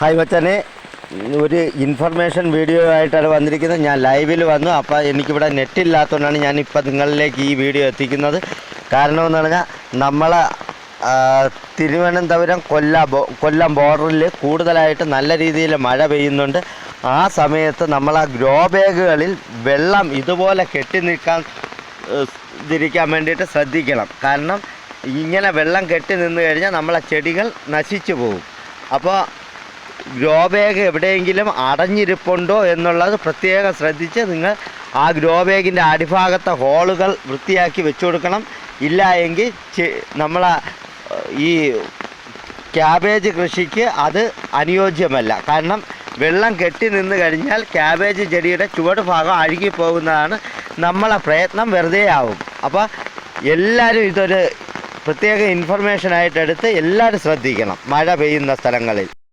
Hi മച്ചനെ. ഒരു information video ആയിട്ടാണ് വന്നിരിക്കുന്നത്. ഞാൻ ലൈവിൽ വന്നു. അപ്പോൾ എനിക്കിവിടെ നെറ്റ് ഇല്ലാത്തതുകൊണ്ടാണ് ഞാനിപ്പോൾ നിങ്ങളിലേക്ക് ഈ വീഡിയോ എത്തിക്കുന്നത്. കാരണമെന്ന് പറഞ്ഞാൽ നമ്മൾ തിരുവനന്തപുരം കൊല്ല കൊല്ലം ബോർഡറിൽ കൂടുതലായിട്ട് നല്ല രീതിയിൽ മഴ പെയ്യുന്നുണ്ട്. ആ സമയത്ത് നമ്മൾ ആ ഗ്രോ ബാഗുകളിൽ വെള്ളം ഇതുപോലെ കെട്ടി നിൽക്കാൻ തിരിക്കാൻ വേണ്ടിയിട്ട് ശ്രദ്ധിക്കണം. കാരണം ഇങ്ങനെ വെള്ളം കെട്ടി നിന്ന് കഴിഞ്ഞാൽ നമ്മളെ ചെടികൾ നശിച്ചു പോകും. അപ്പോൾ ഗ്രോ ബാഗ് എവിടെയെങ്കിലും അടഞ്ഞിരിപ്പുണ്ടോ എന്നുള്ളത് പ്രത്യേകം ശ്രദ്ധിച്ച് നിങ്ങൾ ആ ഗ്രോ ബാഗിന്റെ അടിഭാഗത്തെ ഹോളുകൾ വൃത്തിയാക്കി വെച്ചു കൊടുക്കണം ഇല്ല എങ്കിൽ നമ്മൾ ഈ ക്യാബേജ് കൃഷിക്ക് അത് അനുയോജ്യമല്ല. കാരണം വെള്ളം കെട്ടി നിന്ന് കഴിഞ്ഞാൽ ക്യാബേജ് ചെടിയുടെ ചുവട് ഭാഗം അഴുകി പോകുന്നതാണ് നമ്മളെ പ്രയത്നം വെറുതെ ആവും അപ്പോൾ എല്ലാവരും ഇതൊരു പ്രത്യേക ഇൻഫർമേഷനായിട്ട് എടുത്ത് എല്ലാവരും ശ്രദ്ധിക്കണം. മഴ പെയ്യുന്ന സ്ഥലങ്ങളിൽ.